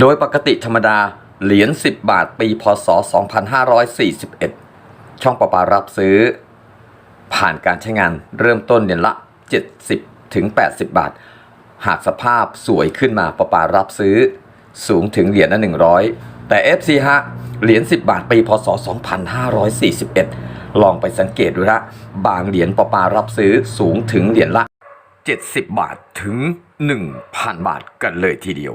โดยปกติธรรมดาเหรียญ 10 บาทปีพศ 2541 ช่องประปารับซื้อ ผ่านการใช้งานเริ่มต้นเหรียญละ 70 ถึง 80 บาท หากสภาพสวยขึ้นมาประปารับซื้อ สูงถึงเหรียญละ 100 แต่ FC ฮะ เหรียญ 10 บาทปีพศ 2541 ลองไปสังเกตดูนะบางเหรียญประปารับซื้อสูงถึงเหรียญละ 70 บาทถึง 1,000 บาทกันเลยทีเดียว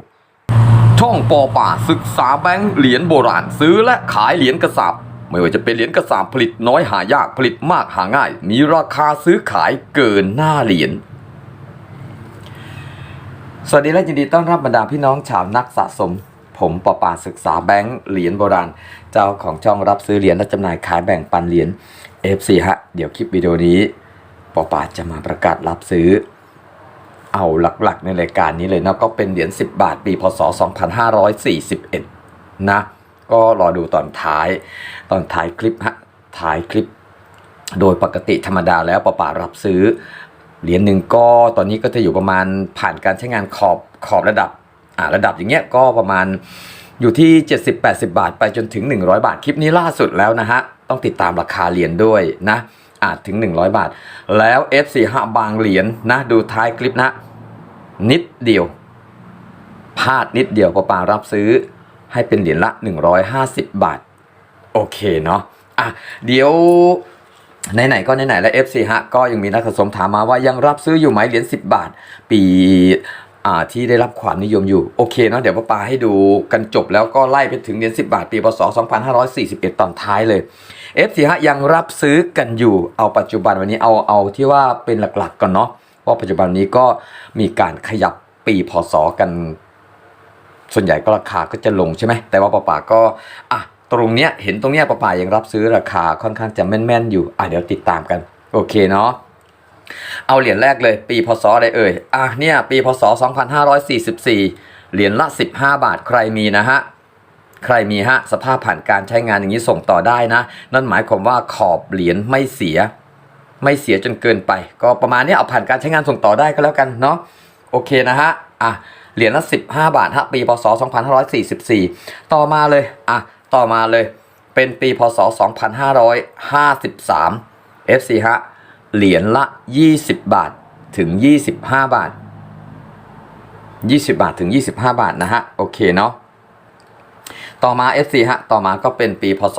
ช่องปอป่าศึกษาแบงค์เหรียญโบราณซื้อและขายเหรียญกระสาบไม่ว่าจะเป็นเหรียญกระสาบผลิตน้อยหายากผลิตมากหาง่าย มีราคาซื้อขายเกินหน้าเหรียญสวัสดีและยินดีต้อนรับบรรดาพี่น้องชาวนักสะสม ผมปอป่าศึกษาแบงค์เหรียญโบราณ เจ้าของช่องรับซื้อเหรียญและจำหน่ายขายแบ่งปันเหรียญ FC ฮะเดี๋ยวคลิปวิดีโอนี้ปอป่าจะมาประกาศรับซื้อ เอาหลักๆ ในรายการนี้เลยนะ ก็เป็นเหรียญ10 บาทปีพศ 2541 นะ ก็รอดูตอนท้าย ตอนท้ายคลิปฮะท้ายคลิป โดยปกติธรรมดาแล้วปะป่ารับซื้อเหรียญหนึ่งก็ตอนนี้ก็จะอยู่ประมาณผ่านการใช้งานขอบขอบระดับอ่าระดับอย่างเงี้ยก็ประมาณอยู่ที่ 70-80 บาท ไปจนถึง 100 บาท คลิปนี้ล่าสุดแล้วนะฮะ ต้องติดตามราคาเหรียญด้วยนะอาจถึง 100 บาท แล้ว F45 บางเหรียญนะ ดูท้ายคลิปนะ นิดเดียวพลาดนิดเดียวปะปารับซื้อให้เป็นเหรียญละ 150 บาท โอเคเนาะอะเดี๋ยวไหนๆก็ไหนๆแล้ว FC ฮะก็ยังมีนักสะสมถามมาว่ายังรับซื้ออยู่ไหมเหรียญ10 บาท ปีอ่าที่ได้รับความนิยมอยู่ โอเคเนาะเดี๋ยวป้าปาให้ดูกันจบแล้วก็ไล่ไปถึงเหรียญ10 บาท ปีพศ2541 ตอนท้ายเลย FC ฮะยังรับซื้อกันอยู่เอาปัจจุบันวันนี้เอาเอาที่ว่าเป็นหลักๆก่อนเนาะ ราะปัจจุบันนี้ก็มีการขยับปีพศกัน ส่วนใหญ่ก็ราคาก็จะลงใช่ไหมแต่ว่าป้าป่าก็อะตรงเนี้ยเห็นตรงเนี้ยป้าป่ายังรับซื้อราคาค่อนข้างจะแม่นๆอยู่อะเดี๋ยวติดตามกัน โอเคเนาะเอาเหรียญแรกเลย ปีพศอะไรเอ่ยอะเนี่ยปีพศ 2544 เหรียญละ 15 บาทใครมีนะฮะใครมีฮะสภาพผ่านการใช้งานอย่างนี้ส่งต่อได้นะ นั่นหมายความว่าขอบเหรียญไม่เสีย ไม่เสียจนเกินไป ก็ประมาณนี้เอาผ่านการใช้งานส่งต่อได้ก็แล้วกันเนาะโอเคนะฮะอะเหรียญละ 15 บาทฮะปีพศ 2544 ต่อมาเลยอะต่อมาเลยเป็นปีพศ 2553 FC ฮะเหรียญละ 20 บาทถึง 25 บาท 20 บาทถึง 25 บาทนะฮะโอเคเนาะต่อมา FC ฮะต่อมาก็เป็นปีพศ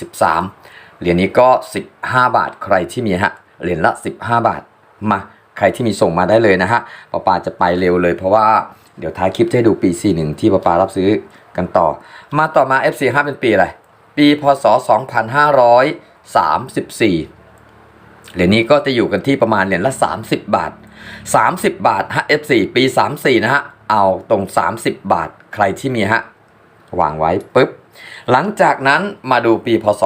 2543 เหรียญนี้ก็ 15 บาทใครที่มีฮะเหรียญละ 15 บาทมาใครที่มีส่งมาได้เลยนะฮะปาปาจะไปเร็วเลยเพราะว่าเดี๋ยวท้ายคลิปจะให้ดูปี 41 ที่ปาปารับซื้อกันต่อ มาต่อมา FC5 เป็นปีอะไร ปีพศ 2534 เหรียญนี้ก็จะอยู่กันที่ประมาณเหรียญละ 30 บาท 30 บาทฮะ F4 ปี 34 นะฮะ เอาตรง 30 บาท ใครที่มีฮะวางไว้ปุ๊บ หลังจากนั้นมาดูปีพศ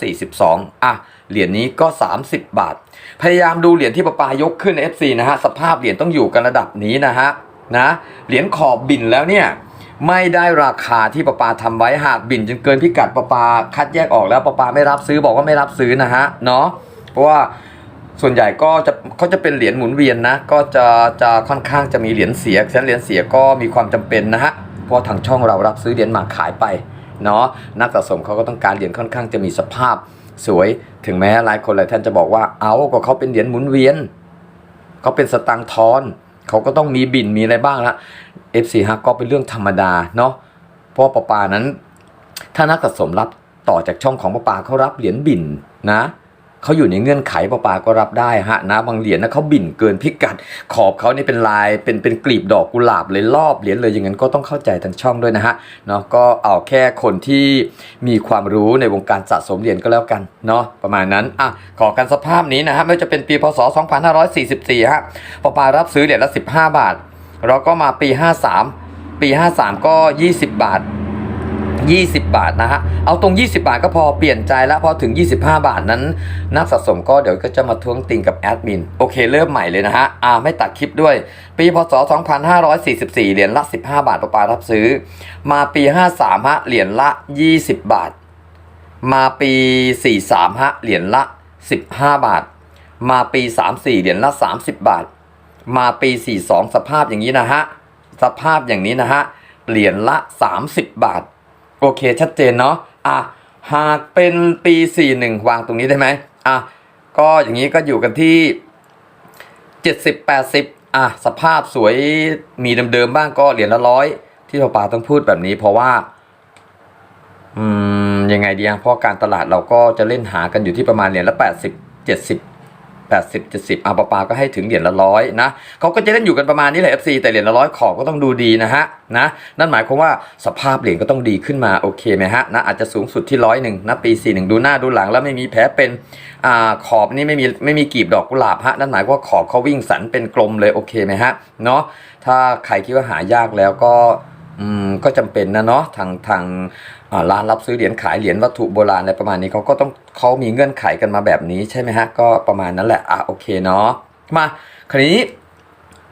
2542 อะ เหรียญนี้ก็ 30 บาท พยายามดูเหรียญที่ปะปายกขึ้น FC นะฮะ สภาพเหรียญต้องอยู่กันระดับนี้นะฮะ นะ เหรียญขอบบินแล้วเนี่ย ไม่ได้ราคาที่ปะปาทำไว้หากบินจนเกินพิกัดปะปาคัดแยกออกแล้วปะปาไม่รับซื้อบอกว่าไม่รับซื้อนะฮะ เนาะ เพราะว่าส่วนใหญ่ก็จะเขาจะเป็นเหรียญหมุนเวียนนะ ก็จะจะค่อนข้างจะมีเหรียญเสียฉะนั้นเหรียญเสียก็มีความจำเป็นนะฮะ เพราะทางช่องเรารับซื้อเหรียญมาขายไป เนาะนักสะสมเขาก็ต้องการเหรียญค่อนข้างจะมีสภาพสวยถึงแม้หลายคนหลายท่านจะบอกว่าเอาก็เขาเป็นเหรียญหมุนเวียนเขาเป็นสตางค์ทอนเขาก็ต้องมีบินมีอะไรบ้างละ F4 ฮะก็เป็นเรื่องธรรมดาเนาะเพราะปะปานั้น ถ้านักสะสมรับต่อจากช่องของปะปาเขารับเหรียญบินนะ เขาอยู่ในเงื่อนไขปะปาก็รับได้ฮะนะบางเหรียญนะเขาบินเกินพิกัด ขอบเขานี่เป็นลายเป็นเป็นกลีบดอกกุหลาบเลยรอบเหรียญเลยอย่างนั้นก็ต้องเข้าใจทางช่องด้วยนะฮะเนาะก็เอาแค่คนที่มีความรู้ในวงการสะสมเหรียญก็แล้วกันเนาะประมาณนั้นอะขอกันสภาพนี้นะฮะไม่ว่าจะเป็นปีพศ 2544ฮะปะปารับซื้อเหรียญละ 15 บาท แล้วก็มาปี 53 ปี 53 ก็ 20 บาท 20 บาทนะฮะ เอาตรง 20 บาทก็พอเปลี่ยนใจแล้วพอถึง 25 บาทนั้น นักสะสมก็เดี๋ยวก็จะมาท้วงติงกับแอดมิน โอเค เริ่มใหม่เลยนะฮะ อ่าไม่ตัดคลิปด้วย ปีพศ 2544 เหรียญละ 15 บาทประปารับซื้อ มาปี 53ฮะเหรียญละ 20 บาท มาปี 43ฮะเหรียญละ 15 บาท มาปี 34 เหรียญละ 30 บาท มาปี 42 สภาพอย่างนี้นะฮะสภาพอย่างนี้นะฮะเหรียญละ 30 บาท โอเคชัดเจนเนาะอะหากเป็นปี 41 วางตรงนี้ได้ไหมอะก็อย่างนี้ก็อยู่กันที่ 70 80 อะสภาพสวยมีเดิมๆบ้างก็เหรียญละร้อยที่เราปาต้องพูดแบบนี้เพราะว่าอืมยังไงดีอะเพราะการตลาดเราก็จะเล่นหากันอยู่ที่ประมาณเหรียญละ 80 70 80 70อาปาปาก็ให้ถึงเหรียญละร้อยนะเขาก็จะเล่นอยู่กันประมาณนี้แหละ FC แต่เหรียญละร้อยขอบก็ต้องดูดีนะฮะนะนั่นหมายความว่าสภาพเหรียญก็ต้องดีขึ้นมาโอเคไหมฮะนะอาจจะสูงสุดที่ร้อยหนึ่งนะปี 41 ดูหน้าดูหลังแล้วไม่มีแผลเป็นอ่าขอบนี่ไม่มีไม่มีกีบดอกกุหลาบฮะนั่นหมายความว่าขอบเขาวิ่งสันเป็นกลมเลยโอเคไหมฮะเนาะถ้าใครคิดว่าหายากแล้วก็ อืมก็จำเป็นนะเนาะทางทางร้านรับซื้อเหรียญขายเหรียญวัตถุโบราณอะไรประมาณนี้เขาก็ต้องเขามีเงื่อนไขกันมาแบบนี้ใช่ไหมฮะก็ประมาณนั้นแหละอะโอเคเนาะมาคราวนี้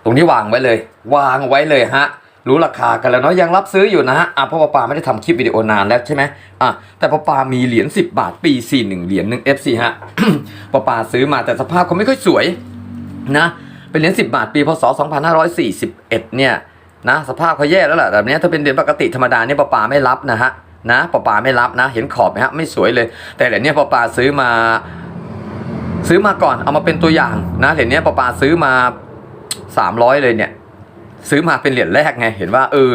ตรงนี้วางไว้เลย วางไว้เลยฮะรู้ราคากันแล้วเนาะยังรับซื้ออยู่นะฮะอะเพราะว่าไม่ได้ทำคลิปวิดีโอนานแล้วใช่ไหมอะแต่ปาปามีเหรียญ10 บาทปี41เหรียญหนึ่ง FC ฮะปาปาซื้อมาแต่สภาพเขาไม่ค่อยสวยนะเป็นเหรียญ10 บาทปีพศ2541เนี่ย นะสภาพเขาแย่แล้วแหละแบบนี้ถ้าเป็นเหรียญปกติธรรมดาเนี่ยปาปาไม่รับนะฮะนะปาปาไม่รับนะ เห็นขอบไหมฮะไม่สวยเลย แต่เหรียญเนี้ยปาปาซื้อมา ซื้อมาก่อนเอามาเป็นตัวอย่างนะเหรียญเนี้ยปาปาซื้อมา300เลยเนี่ย ซื้อมาเป็นเหรียญแรกไงเห็นว่าเออ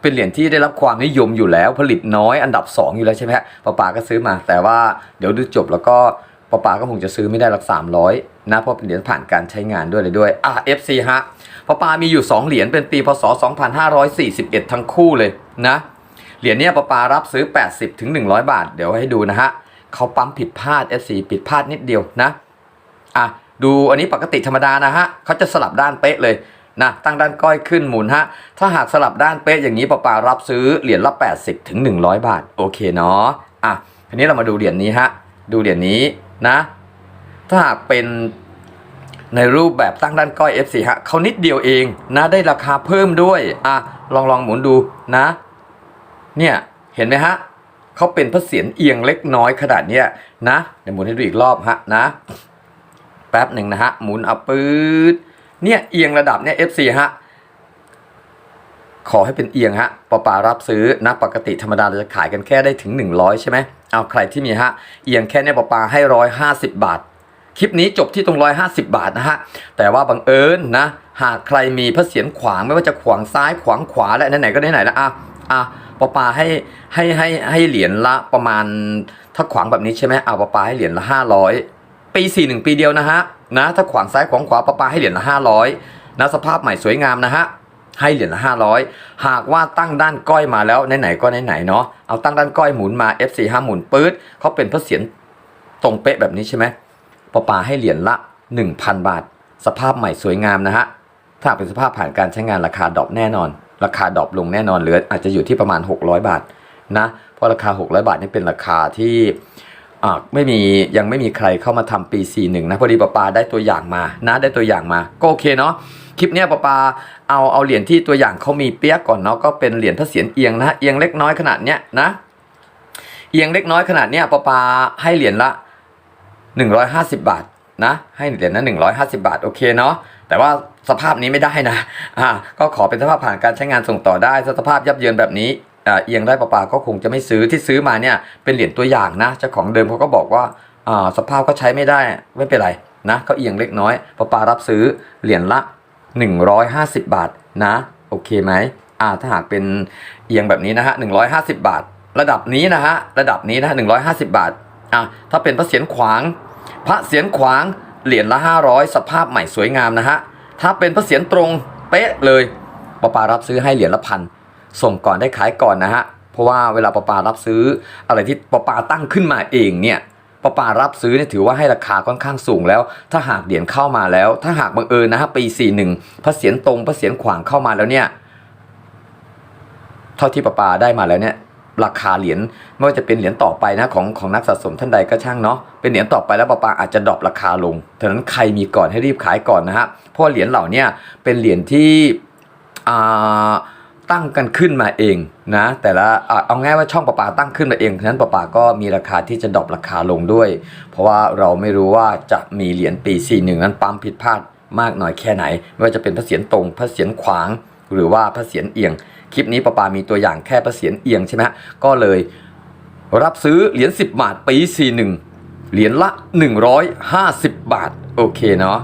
เป็นเหรียญที่ได้รับความนิยมอยู่แล้วผลิตน้อยอันดับ 2 อยู่แล้วใช่ไหมฮะปาปาก็ซื้อมา แต่ว่าเดี๋ยวดูจบแล้วก็ปาปาก็คงจะซื้อไม่ได้หลัก300นะเพราะเป็นเหรียญผ่านการใช้งานด้วยเลยด้วยอะ FC ฮะ ปาปามีอยู่ 2 เหรียญเป็นปีพศ 2541 ทั้งคู่เลยนะเหรียญเนี้ยปาปารับซื้อ 80ถึง100 บาท เดี๋ยวให้ดูนะฮะเขาปั๊มผิดพลาด FC ผิดพลาดนิดเดียวนะอะดูอันนี้ปกติธรรมดานะฮะเขาจะสลับด้านเป๊ะเลยนะตั้งด้านก้อยขึ้นหมุนฮะถ้าหากสลับด้านเป๊ะอย่างนี้ปาปารับซื้อเหรียญละ 80ถึง100 บาท โอเคเนาะอะทีนี้เรามาดูเหรียญนี้ฮะดูเหรียญนี้นะ ถ้าหากเป็น ในรูปแบบตั้งด้านก้อย F4 ฮะเขานิดเดียวเองนะได้ราคาเพิ่มด้วยอะลองลองหมุนดูนะ เนี่ยเห็นไหมฮะเขาเป็นพระเศียรเอียงเล็กน้อยขนาดเนี้ยนะเดี๋ยวหมุนให้ดูอีกรอบฮะนะ แป๊บหนึ่งนะฮะหมุนเอาปืดเนี่ยเอียงระดับเนี่ย F4 ฮะขอให้เป็นเอียงฮะปปารับซื้อนะปกติธรรมดาเราจะขายกันแค่ได้ถึง 100 ใช่ไหมเอาใครที่มีฮะเอียงแค่เนี่ยปปาให้ร้อยห้าสิบบาท คลิปนี้จบที่ตรงร้อยห้าสิบบาทนะฮะ แต่ว่าบังเอิญนะ หากใครมีพระเศียรขวางไม่ว่าจะขวางซ้ายขวางขวาและไหนๆก็ไหนๆแล้วอะอะปอปาให้ให้ให้ให้เหรียญละประมาณถ้าขวางแบบนี้ใช่ไหมเอาปอปาให้เหรียญละห้าร้อยปี 41 ปีเดียวนะฮะนะถ้าขวางซ้ายขวางขวาปะปาให้เหรียญละ 500นะสภาพใหม่สวยงามนะฮะให้เหรียญละ500 หากว่าตั้งด้านก้อยมาแล้วไหนๆก็ไหนๆเนาะเอาตั้งด้านก้อยหมุนมา F4 5 หมุนปื๊ดเขาเป็นพระเศียรตรงเป๊ะแบบนี้ใช่ไหม ปะปาให้เหรียญละ 1,000 บาท สภาพใหม่สวยงามนะฮะ ถ้าเป็นสภาพผ่านการใช้งานราคาดรอปแน่นอน ราคาดรอปลงแน่นอนเหลืออาจจะอยู่ที่ประมาณ 600 บาทนะเพราะราคา 600 บาทนี่เป็นราคาที่อ่าไม่มียังไม่มีใครเข้ามาทำปี 41 นะพอดีปปาได้ตัวอย่างมานะได้ตัวอย่างมาก็โอเคเนาะคลิปเนี้ยปปาเอาเอาเหรียญที่ตัวอย่างเขามีเปียกก่อนเนาะก็เป็นเหรียญพระเศียรเอียงนะเอียงเล็กน้อยขนาดเนี้ยนะเอียงเล็กน้อยขนาดเนี้ยปปาให้เหรียญละ 150 บาทนะให้เหรียญละ150 บาทโอเคเนาะแต่ว่าสภาพนี้ไม่ได้นะอ่าก็ขอเป็นสภาพผ่านการใช้งานส่งต่อได้สภาพยับเยินแบบนี้อ่าเอียงได้ปะปาก็คงจะไม่ซื้อที่ซื้อมาเนี่ยเป็นเหรียญตัวอย่างนะเจ้าของเดิมเขาก็บอกว่าอ่าสภาพก็ใช้ไม่ได้ไม่เป็นไรนะก็เอียงเล็กน้อยปะปารับซื้อเหรียญละ 150 บาทนะโอเคไหมอ่าถ้าหากเป็นเอียงแบบนี้นะฮะ150 บาท ระดับนี้นะฮะระดับนี้นะะ150 บาทอะถ้าเป็นพระเศียรขวาง พระเศียรขวางเหรียญละ 500 สภาพใหม่สวยงามนะฮะ ถ้าเป็นพระเศียรตรงเป๊ะเลยปปารับซื้อให้เหรียญละพันส่งก่อนได้ขายก่อนนะฮะ เพราะว่าเวลาปปารับซื้ออะไรที่ปปาตั้งขึ้นมาเองเนี่ยปปารับซื้อเนี่ยถือว่าให้ราคาค่อนข้างสูงแล้ว ถ้าหากเหรียญเข้ามาแล้ว ถ้าหากบังเอิญนะฮะปี 41พระเศียรตรงพระเศียรขวางเข้ามาแล้วเนี่ยเท่าที่ปปาได้มาแล้วเนี่ย ราคาเหรียญไม่ว่าจะเป็นเหรียญต่อไปนะของของนักสะสมท่านใดก็ช่างเนาะเป็นเหรียญต่อไปแล้วปะปาอาจจะดรอปราคาลงฉะนั้นใครมีก่อนให้รีบขายก่อนนะฮะเพราะเหรียญเหล่านี้เป็นเหรียญที่อ่าตั้งกันขึ้นมาเองนะแต่ละเอาง่ายว่าช่องประปาตั้งขึ้นมาเองฉะนั้นประปาก็มีราคาที่จะดรอปราคาลงด้วย เพราะว่าเราไม่รู้ว่าจะมีเหรียญปี 41 นั้นปั๊มผิดพลาดมากน้อยแค่ไหน ไม่ว่าจะเป็นพระเศียรตรงพระเศียรขวาง หรือว่าพระเศียรเอียง คลิปนี้ปาปามีตัวอย่างแค่พระเศียรเอียงใช่ไหมฮะก็เลยรับซื้อเหรียญ10 บาทปี 41 เหรียญละ 150 บาท โอเคเนาะ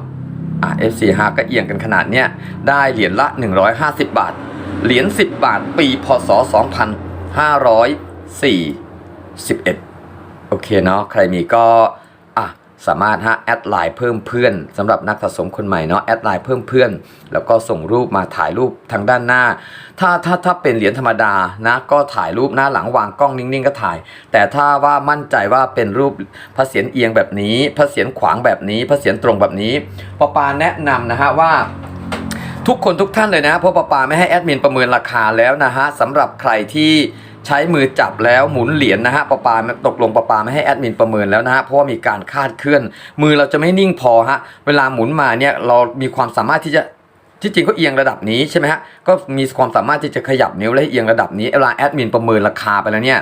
อะ FC ฮาก็เอียงกันขนาดเนี้ยได้เหรียญละ 150 บาท เหรียญ10 บาทปีพศ 2541โอเคเนาะใครมีก็ สามารถฮะแอดไลน์เพิ่มเพื่อนสำหรับนักสะสมคนใหม่เนาะแอดไลน์เพิ่มเพื่อน แล้วก็ส่งรูปมาถ่ายรูปทางด้านหน้า ถ้าถ้าถ้าเป็นเหรียญธรรมดานะก็ถ่ายรูปหน้าหลังวางกล้องนิ่งๆ ก็ถ่าย แต่ถ้าว่ามั่นใจว่าเป็นรูปพระเศียรเอียงแบบนี้ พระเศียรขวางแบบนี้พระเศียรตรงแบบนี้ปปาแนะนำนะฮะว่าทุกคนทุกท่านเลยนะเพราะปาปาไม่ให้แอดมินประเมินราคาแล้วนะฮะสำหรับใครที่ ใช้มือจับแล้วหมุนเหรียญนะฮะปาปาตกลงปาปาไม่ให้แอดมินประเมินแล้วนะฮะเพราะว่ามีการคาดเคลื่อน มือเราจะไม่นิ่งพอฮะเวลาหมุนมาเนี่ยเรามีความสามารถที่จะที่จริงก็เอียงระดับนี้ใช่ไหมฮะก็มีความสามารถที่จะขยับนิ้วและเอียงระดับนี้เวลาแอดมินประเมินราคาไปแล้วเนี่ย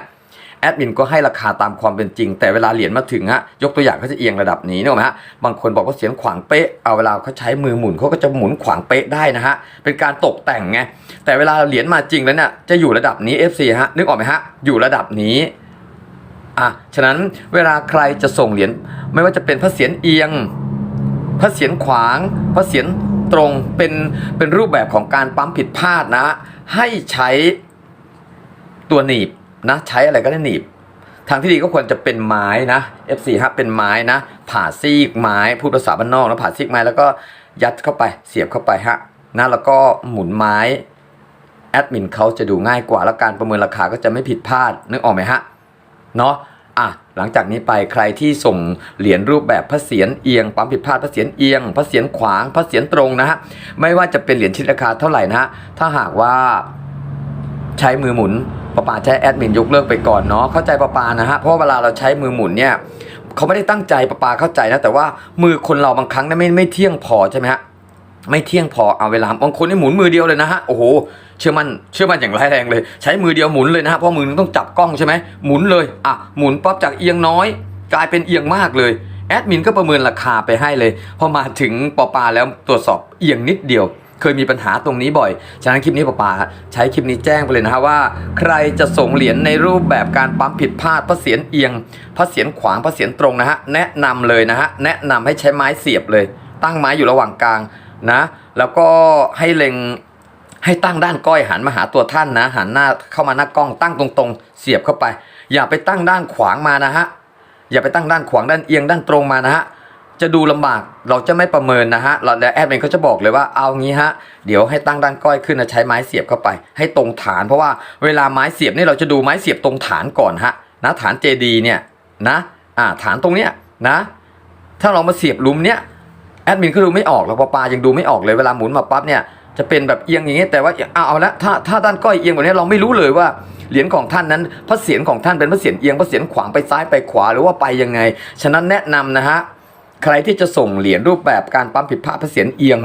แอดมินก็ให้ราคาตามความเป็นจริง แต่เวลาเหรียญมาถึงฮะยกตัวอย่างเขาจะเอียงระดับนี้นึกออกไหมฮะบางคนบอกว่าเสียงขวางเป๊ะเอาเวลาเขาใช้มือหมุนเขาก็จะหมุนขวางเป๊ะได้นะฮะเป็นการตกแต่งไงแต่เวลาเหรียญมาจริงแล้วเนี่ยจะอยู่ระดับนี้ FC ฮะนึกออกไหมฮะอยู่ระดับนี้อะฉะนั้นเวลาใครจะส่งเหรียญไม่ว่าจะเป็นพระเศียรเอียง พระเศียรขวาง พระเศียรตรงเป็นเป็นรูปแบบของการปั๊มผิดพลาดนะให้ใช้ตัวหนีบ นะใช้อะไรก็ได้หนีบ ทางที่ดีก็ควรจะเป็นไม้นะ F4 ฮะเป็นไม้นะ ผ่าซีกไม้พูดภาษาบ้านนอกนะผ่าซีกไม้แล้วก็ยัดเข้าไปเสียบเข้าไปฮะนะแล้วก็หมุนไม้แอดมินเขาจะดูง่ายกว่า แล้วการประเมินราคาก็จะไม่ผิดพลาดนึกออกไหมฮะเนาะอะหลังจากนี้ไปใครที่ส่งเหรียญรูปแบบพระเศียรเอียงปั๊มผิดพลาดพระเศียรเอียงพระเศียรขวางพระเศียรตรงนะฮะไม่ว่าจะเป็นเหรียญชิ้นราคาเท่าไหร่นะฮะถ้าหากว่า ใช้มือหมุนประปาใช้แอดมินยกเลิกไปก่อนเนาะเข้าใจประปานะฮะเพราะเวลาเราใช้มือหมุนเนี่ยเขาไม่ได้ตั้งใจประปาเข้าใจนะ แต่ว่ามือคนเราบางครั้งเนี่ยไม่ไม่เที่ยงพอใช่ไหมฮะไม่เที่ยงพอเอาเวลาบางคนนี่หมุนมือเดียวเลยนะฮะโอ้โหเชื่อมันเชื่อมันอย่างร้ายแรงเลย ใช้มือเดียวหมุนเลยนะฮะเพราะมือนึงต้องจับกล้องใช่ไหมหมุนเลยอะหมุนปั๊บจากเอียงน้อย กลายเป็นเอียงมากเลยแอดมินก็ประเมินราคาไปให้เลยพอมาถึงปอปาแล้วตรวจสอบเอียงนิดเดียว เคยมีปัญหาตรงนี้บ่อย ฉะนั้นคลิปนี้ปอปาใช้คลิปนี้แจ้งไปเลยนะฮะว่า ใครจะส่งเหรียญในรูปแบบการปั๊มผิดพลาดพระเศียรเอียงพระเศียรขวางพระเศียรตรงนะฮะแนะนำเลยนะฮะแนะนำให้ใช้ไม้เสียบเลย ตั้งไม้อยู่ระหว่างกลางนะ แล้วก็ให้เล็งให้ตั้งด้านก้อยหันมาหาตัวท่านนะ หันหน้าเข้ามาหน้ากล้องตั้งตรงๆ เสียบเข้าไป อย่าไปตั้งด้านขวางมานะฮะอย่าไปตั้งด้านขวางด้านเอียงด้านตรงมานะฮะ จะดูลำบากเราจะไม่ประเมินนะฮะเราแอดมินเขาจะบอกเลยว่าเอางี้ฮะเดี๋ยวให้ตั้งด้านก้อยขึ้นนะใช้ไม้เสียบเข้าไป ให้ตรงฐาน เพราะว่าเวลาไม้เสียบนี่เราจะดูไม้เสียบตรงฐานก่อนฮะนะฐานเจดีเนี่ยนะอ่าฐานตรงเนี้ยนะ ถ้าเรามาเสียบลุมเนี้ยแอดมินก็ดูไม่ออกหรอกปอปายังดูไม่ออกเลยเวลาหมุนมาปั๊บเนี่ยจะเป็นแบบเอียงอย่างนี้แต่ว่าเอาเอาละถ้าถ้าด้านก้อยเอียงแบบนี้เราไม่รู้เลยว่าเหรียญของท่านนั้นพระเศียรของท่านเป็นพระเศียรเอียงพระเศียรขวางไปซ้ายไปขวาหรือว่าไปยังไง ฉะนั้นแนะนำนะฮะ ใครที่จะส่งเหรียญรูปแบบการปั๊มผิดพลาดเศียรเอียง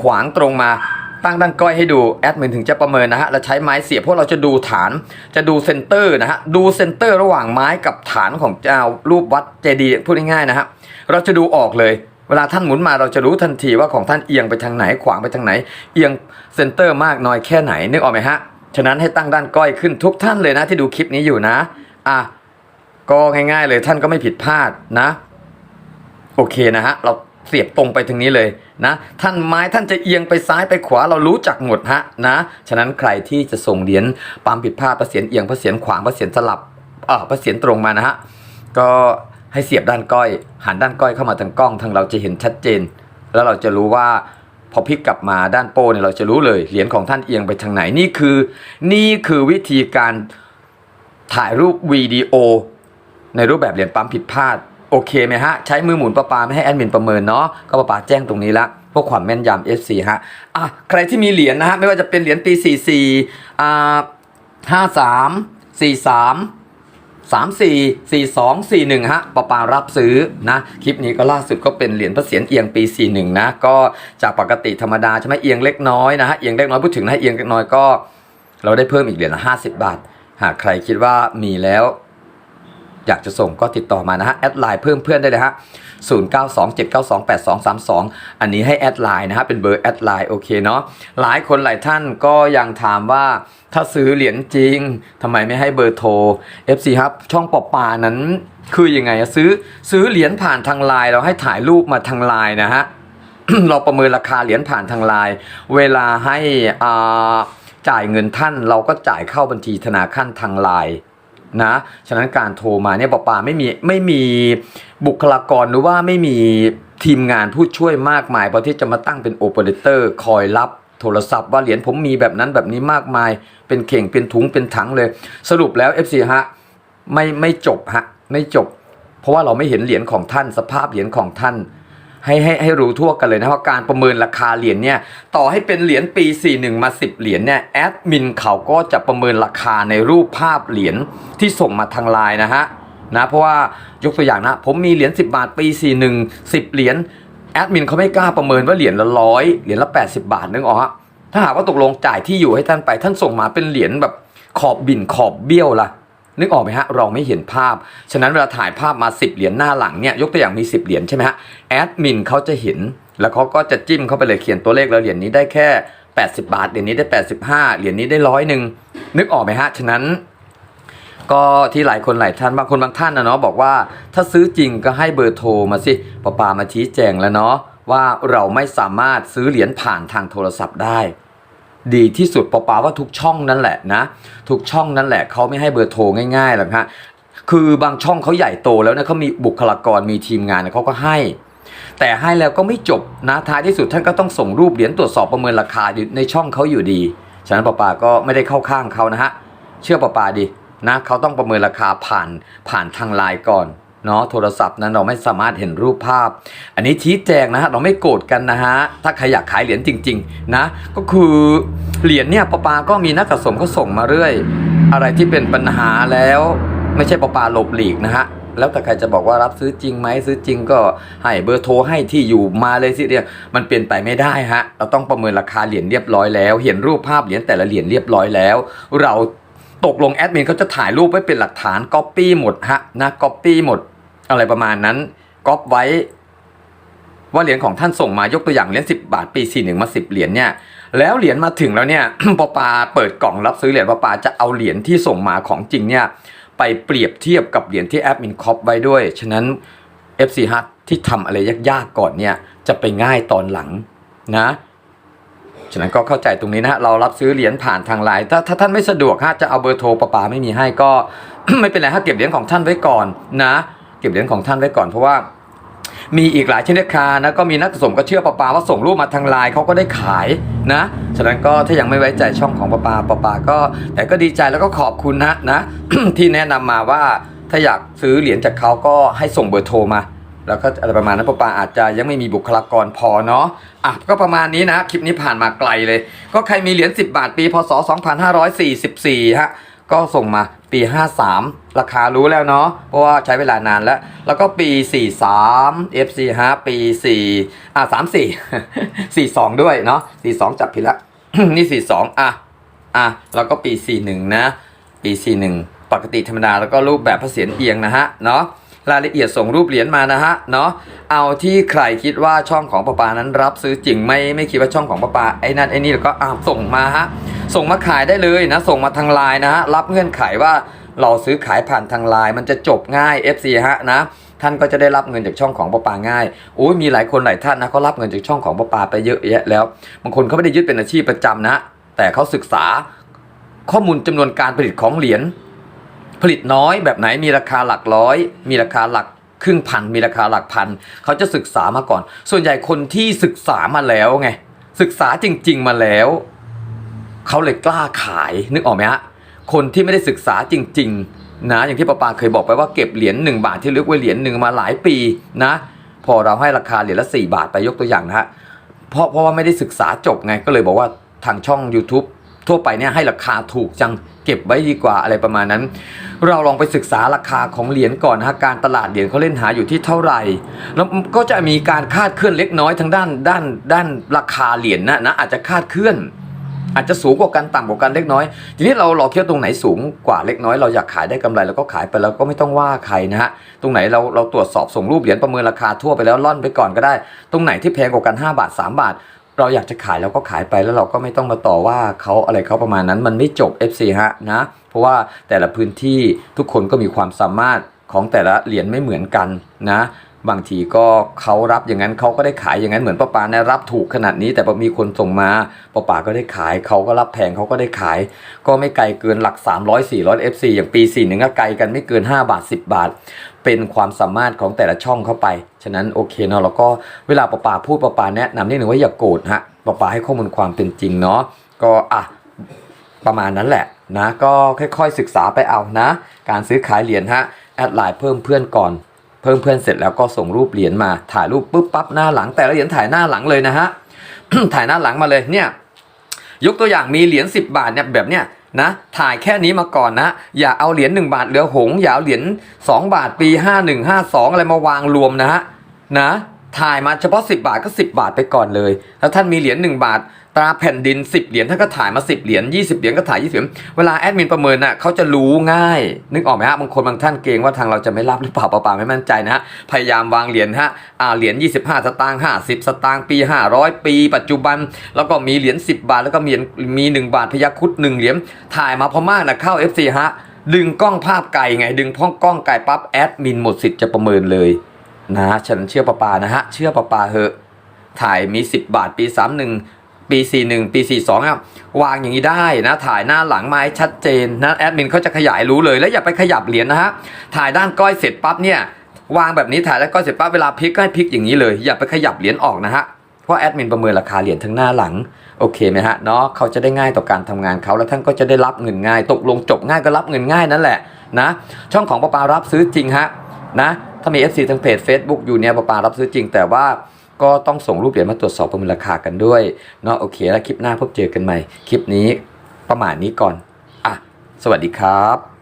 ขวางตรงมาตั้งด้านก้อยให้ดูแอดมินถึงจะประเมินนะฮะแล้วใช้ไม้เสียบเพราะเราจะดูฐานจะดูเซนเตอร์นะฮะดูเซนเตอร์ระหว่างไม้กับฐานของเจ้ารูปวัดเจดีย์พูดง่ายๆนะฮะเราจะดูออกเลยเวลาท่านหมุนมาเราจะรู้ทันทีว่าของท่านเอียงไปทางไหนขวางไปทางไหน เอียงเซนเตอร์มากน้อยแค่ไหนนึกออกไหมฮะฉะนั้นให้ตั้งด้านก้อยขึ้นทุกท่านเลยนะที่ดูคลิปนี้อยู่นะอะก็ง่าย ๆ เลยท่านก็ไม่ผิดพลาดนะ โอเคนะฮะเราเสียบตรงไปทางนี้เลยนะท่านไม้ท่านจะเอียงไปซ้ายไปขวาเรารู้จักหมดฮะนะฉะนั้นใครที่จะส่งเหรียญปามผิดพลาดพระเศียรเอียงพระเศียรขวางพระเศียรสลับเออพระเศียรตรงมานะฮะก็ให้เสียบด้านก้อยหันด้านก้อยเข้ามาทางกล้องทางเราจะเห็นชัดเจน แล้วเราจะรู้ว่าพอพลิกกลับมาด้านโป้เนี่ยเราจะรู้เลยเหรียญของท่านเอียงไปทางไหนนี่คือ นี่คือวิธีการถ่ายรูปวิดีโอในรูปแบบเหรียญปั๊มผิดพลาด โอเคไหมฮะ ใช้มือหมุนประปาไม่ให้แอดมินประเมินเนาะก็ประปาแจ้งตรงนี้ละเพื่อความแม่นยำ FC ฮะอะใครที่มีเหรียญนะฮะ ไม่ว่าจะเป็นเหรียญปี 44อ่า53 43สามสี่สี่สองสี่หนึ่งฮะปะปารับซื้อนะ คลิปนี้ก็ล่าสุดก็เป็นเหรียญพระเศียรเอียงปีสี่หนึ่งนะ ก็จากปกติธรรมดาใช่ไหมเอียงเล็กน้อยนะฮะ เอียงเล็กน้อยพูดถึงนะเอียงเล็กน้อยก็ เราได้เพิ่มอีกเหรียญละห้าสิบบาท หากใครคิดว่ามีแล้ว อยากจะส่งก็ติดต่อมานะฮะแอดไลน์เพิ่มเพื่อนได้เลยฮะ0927928232 อันนี้ให้แอดไลน์นะฮะเป็นเบอร์แอดไลน์โอเคเนาะหลายคนหลายท่านก็ยังถามว่าถ้าซื้อเหรียญจริงทำไมไม่ให้เบอร์โทร FC ครับช่องปอปานั้นคือยังไงซื้อซื้อเหรียญผ่านทางไลน์เราให้ถ่ายรูปมาทางไลน์นะฮะเราประเมินราคาเหรียญผ่านทางไลน์เวลาให้อ่าจ่ายเงินท่านเราก็จ่ายเข้าบัญชีธนาคารทางไลน์ นะฉะนั้นการโทรมาเนี่ยปอปาไม่มีไม่มีบุคลากรหรือว่าไม่มีทีมงานผู้ช่วยมากมายพอที่จะมาตั้งเป็นโอเปอเรเตอร์คอยรับโทรศัพท์ว่าเหรียญผมมีแบบนั้นแบบนี้มากมาย เป็นเข่งเป็นถุงเป็นถังเลย สรุปแล้ว FC ฮะไม่ไม่จบฮะไม่จบ เพราะว่าเราไม่เห็นเหรียญของท่านสภาพเหรียญของท่าน ให้ให้ให้รู้ทั่วกันเลยนะว่าการประเมินราคาเหรียญเนี่ยต่อให้เป็นเหรียญปี 41 มา 10 เหรียญเนี่ยแอดมินเขาก็จะประเมินราคาในรูปภาพเหรียญที่ส่งมาทางไลน์นะฮะนะเพราะว่ายกตัวอย่างนะ ผมมีเหรียญ10 บาทปี 41 10 เหรียญแอดมินเขาไม่กล้าประเมินว่าเหรียญละร้อยเหรียญละ 80 บาทนึกออกฮะถ้าหากว่าตกลงจ่ายที่อยู่ให้ท่านไปท่านส่งมาเป็นเหรียญแบบขอบบิ่นขอบเบี้ยวล่ะ นึกออกไหมฮะ เราไม่เห็นภาพ ฉะนั้นเวลาถ่ายภาพมา 10 เหรียญหน้าหลังเนี่ย ยกตัวอย่างมี 10 เหรียญใช่ไหมฮะ แอดมินเขาจะเห็น แล้วเขาก็จะจิ้มเข้าไปเลยเขียนตัวเลขแล้วเหรียญนี้ได้แค่ 80 บาท เหรียญนี้ได้ 85 เหรียญนี้ได้ร้อยหนึ่ง นึกออกไหมฮะ ฉะนั้น ก็ที่หลายคนหลายท่านบางคนบางท่านนะเนาะบอกว่า ถ้าซื้อจริงก็ให้เบอร์โทรมาสิปาปามาชี้แจงแล้วเนาะว่าเราไม่สามารถซื้อเหรียญผ่านทางโทรศัพท์ได้ ดีที่สุดปอปาว่าทุกช่องนั่นแหละนะ ทุกช่องนั่นแหละเขาไม่ให้เบอร์โทรง่ายๆหรอกฮะคือบางช่องเขาใหญ่โตแล้วนะเขามีบุคลากรมีทีมงานนะเขาก็ให้ แต่ให้แล้วก็ไม่จบนะท้ายที่สุดท่านก็ต้องส่งรูปเหรียญตรวจสอบประเมินราคาอยู่ในช่องเขาอยู่ดี ฉะนั้นปอปาก็ไม่ได้เข้าข้างเขานะฮะเชื่อปอปาดินะเขาต้องประเมินราคาผ่านผ่านทางไลน์ก่อน เนาะโทรศัพท์นั้นเราไม่สามารถเห็นรูปภาพ อันนี้ชี้แจงนะฮะเราไม่โกรธกันนะฮะถ้าใครอยากขายเหรียญจริง ๆ นะ ก็คือเหรียญเนี่ยปปาก็มีนักสะสมเขาส่งมาเรื่อย อะไรที่เป็นปัญหาแล้วไม่ใช่ปปาหลบหลีกนะฮะแล้วแต่ใครจะบอกว่ารับซื้อจริงไหมซื้อจริงก็ให้เบอร์โทรให้ที่อยู่มาเลยสิเนี่ยมันเปลี่ยนไปไม่ได้ฮะเราต้องประเมินราคาเหรียญเรียบร้อยแล้ว เห็นรูปภาพเหรียญแต่ละเหรียญเรียบร้อยแล้ว เรา ตกลงแอดมินเขาจะถ่ายรูปไว้เป็นหลักฐานก๊อปปี้หมดฮะนะก๊อปปี้หมดอะไรประมาณนั้นก๊อปไว้ ว่าเหรียญของท่านส่งมายกตัวอย่างเหรียญ10 บาทปี 41 มา 10 เหรียญเนี่ยแล้วเหรียญมาถึงแล้วเนี่ยปอปาเปิดกล่องรับซื้อเหรียญปอปาจะเอาเหรียญที่ส่งมาของจริงเนี่ยไปเปรียบเทียบกับเหรียญที่แอดมินคอปไว้ด้วย ฉะนั้น FC ฮัทที่ทำอะไรยากๆก่อนเนี่ยจะไปง่ายตอนหลังนะะนั้นก็เข้าใจตรงนี้นะฮะเรารับซื้อเหรียญผ่านทางไลน์ถ้าถ้าท่านไม่สะดวกฮะจะเอาเบอร์โทรปะปาไม่มีให้ก็ ไม่เป็นไรฮะเก็บเหรียญของท่านไว้ก่อนนะ เก็บเหรียญของท่านไว้ก่อนเพราะว่ามีอีกหลายชนิดคานะก็มีนักสะสมก็เชื่อปะปาว่าส่งรูปมาทางไลน์เขาก็ได้ขายนะฉะนั้นก็ถ้ายังไม่ไว้ใจช่องของปะปาปะปาก็ แต่ก็ดีใจแล้วก็ขอบคุณนะนะที่แนะนำมาว่าถ้าอยากซื้อเหรียญจากเขาก็ให้ส่งเบอร์โทรมา แล้วก็อะไรประมาณนั้นปะปาอาจจะยังไม่มีบุคลากรพอเนาะอะก็ประมาณนี้นะคลิปนี้ผ่านมาไกลเลย ก็ใครมีเหรียญ10 บาทปีพศ 2544ฮะก็ส่งมาปี 53 ราคารู้แล้วเนาะเพราะว่าใช้เวลานานแล้ว แล้วก็ปี 43 FC ฮะปี4อะ34 42 ด้วยเนาะ42 จับผิดละ นี่ 42 อะอะแล้วก็ปี 41 นะ ปี 41 ปกติธรรมดาแล้วก็รูปแบบพระเศียรเอียงนะฮะเนาะ รายละเอียดส่งรูปเหรียญมานะฮะเนาะเอาที่ใครคิดว่าช่องของปะปานั้นรับซื้อจริงไม่ไม่คิดว่าช่องของปะปาไอ้นั่นไอ้นี่แล้วก็อ่าส่งมาฮะส่งมาขายได้เลยนะ ส่งมาทางไลน์นะฮะรับเงื่อนไขว่าเราซื้อขายผ่านทางไลน์มันจะจบง่าย FC ฮะนะท่านก็จะได้รับเงินจากช่องของปะปาง่ายโอ้ยมีหลายคนหลายท่านนะเขารับเงินจากช่องของปะปาไปเยอะแยะแล้วบางคนเขาไม่ได้ยึดเป็นอาชีพประจำนะ แต่เขาศึกษาข้อมูลจำนวนการผลิตของเหรียญ ผลิตน้อยแบบไหนมีราคาหลักร้อย มีราคาหลักครึ่งพัน มีราคาหลักพัน เขาจะศึกษามาก่อน ส่วนใหญ่คนที่ศึกษามาแล้วไง ศึกษาจริง ๆ มาแล้ว เขาเลยกล้าขายนึกออกไหมฮะคนที่ไม่ได้ศึกษาจริง ๆ นะ อย่างที่ปาปาเคยบอกไปว่าเก็บเหรียญหนึ่งบาทที่ลึกไว้เหรียญหนึ่งมาหลายปีนะ พอเราให้ราคาเหรียญละ 4 บาทไปยกตัวอย่างนะฮะเพราะเพราะว่าไม่ได้ศึกษาจบไงก็เลยบอกว่าทางช่อง YouTube ทั่วไปเนี่ยให้ราคาถูกจังเก็บไว้ดีกว่าอะไรประมาณนั้น เราลองไปศึกษาราคาของเหรียญก่อนนะฮะการตลาดเหรียญเขาเล่นหาอยู่ที่เท่าไหร่แล้วก็จะมีการคาดเคลื่อนเล็กน้อยทางด้านด้านด้านราคาเหรียญนะนะอาจจะคาดเคลื่อน อาจจะสูงกว่ากันต่ำกว่ากันเล็กน้อย ทีนี้เราเราคิดว่าตรงไหนสูงกว่าเล็กน้อยเราอยากขายได้กำไรเราก็ขายไปแล้วก็ไม่ต้องว่าใครนะฮะตรงไหนเราเราตรวจสอบส่งรูปเหรียญประเมินราคาทั่วไปแล้วล่อนไปก่อนก็ได้ ตรงไหนที่แพงกว่ากัน 5 บาท 3 บาท เราอยากจะขายเราก็ขายไปแล้วเราก็ไม่ต้องมาต่อว่าเขาอะไรเขาประมาณนั้น มันไม่จบ FC ฮะนะ เพราะว่าแต่ละพื้นที่ทุกคนก็มีความสามารถของแต่ละเหรียญไม่เหมือนกันนะ บางทีก็เขารับอย่างนั้นเขาก็ได้ขายอย่างนั้นเหมือนป้าปานี่ยรับถูกขนาดนี้ แต่พอมีคนส่งมาป้าปาก็ได้ขายเขาก็รับแพงเขาก็ได้ขาย ก็ไม่ไกลเกินหลัก 300 400 FC อย่างปี4หนึ่งก็ไกลกันไม่เกิน 5 บาท 10 บาท เป็นความสามารถของแต่ละช่องเข้าไป ฉะนั้นโอเคเนาะแล้วก็เวลาป้าปาพูดป้าปาแนะนำนิดหนึ่งว่าอย่าโกรธฮะป้าปาให้ข้อมูลความเป็นจริงเนาะก็อะประมาณนั้นแหละนะก็ค่อยๆศึกษาไปเอานะ การซื้อขายเหรียญฮะแอดไลน์เพิ่มเพื่อนก่อน พิ่มเพื่อนเสร็จแล้วก็ส่งรูปเหรียญมาถ่ายรูปปุ๊บปั๊บหน้าหลัง แต่ละเหรียญถ่ายหน้าหลังเลยนะฮะ ถ่ายหน้าหลังมาเลยเนี่ยยกตัวอย่างมีเหรียญ10 บาทเนี่ยแบบเนี้ยนะถ่ายแค่นี้มาก่อนนะ อย่าเอาเหรียญ1บาทเหลือหงอย่าเอาเหรียญ2 บาทปี 51 52 อะไรมาวางรวมนะฮะนะถ่ายมาเฉพาะ 10 บาทก็ 10 บาทไปก่อนเลย แล้วท่านมีเหรียญ1บาท ตราแผ่นดิน 10 เหรียญท่านก็ถ่ายมา 10 เหรียญ20 เหรียญก็ถ่าย 20 เหรียญเวลาแอดมินประเมินน่ะเขาจะรู้ง่าย นึกออกไหมฮะบางคนบางท่านเกรงว่าทางเราจะไม่รับหรือเปล่าเปล่าไม่มั่นใจนะฮะพยายามวางเหรียญฮะอ่าเหรียญ25 สตางค์50 สตางค์ปี 500 ปี ปัจจุบัน แล้วก็มีเหรียญ10 บาท แล้วก็มีเหรียญมี 1 บาทพยัคฆ์คุด1เหรียญถ่ายมาพอมากนะเข้า FC ฮะดึงกล้องภาพไกลไง ดึงพ้องกล้องไกลปั๊บแอดมินหมดสิทธิ์จะประเมินเลยนะฉันเชื่อปะปานะฮะเชื่อปะปาเหอะถ่ายมี 10 บาทปี 31 ปี 41 ปี 42ครับวางอย่างนี้ได้นะถ่ายหน้าหลังมาให้ชัดเจนนะแอดมินเขาจะขยายรู้เลยแล้วอย่าไปขยับเหรียญนะฮะถ่ายด้านก้อยเสร็จปั๊บเนี่ยวางแบบนี้ถ่ายด้านก้อยเสร็จปั๊บเวลาพลิกก็ให้พลิกอย่างนี้เลย อย่าไปขยับเหรียญออกนะฮะเพราะแอดมินประเมินราคาเหรียญทั้งหน้าหลังโอเคไหมฮะเนาะเขาจะได้ง่ายต่อการทำงานเขาแล้วท่านก็จะได้รับเงินง่าย ตกลงจบง่ายก็รับเงินง่ายนั่นแหละนะช่องของปปารับซื้อจริงฮะนะถ้ามี FC ทางเพจ Facebook อยู่เนี่ยปปารับซื้อจริงแต่ว่า ก็ต้องส่งรูปเหรียญมาตรวจสอบประเมินราคากันด้วยเนาะโอเคแล้วคลิปหน้าพบเจอกันใหม่ คลิปนี้ประมาณนี้ก่อนอะสวัสดีครับ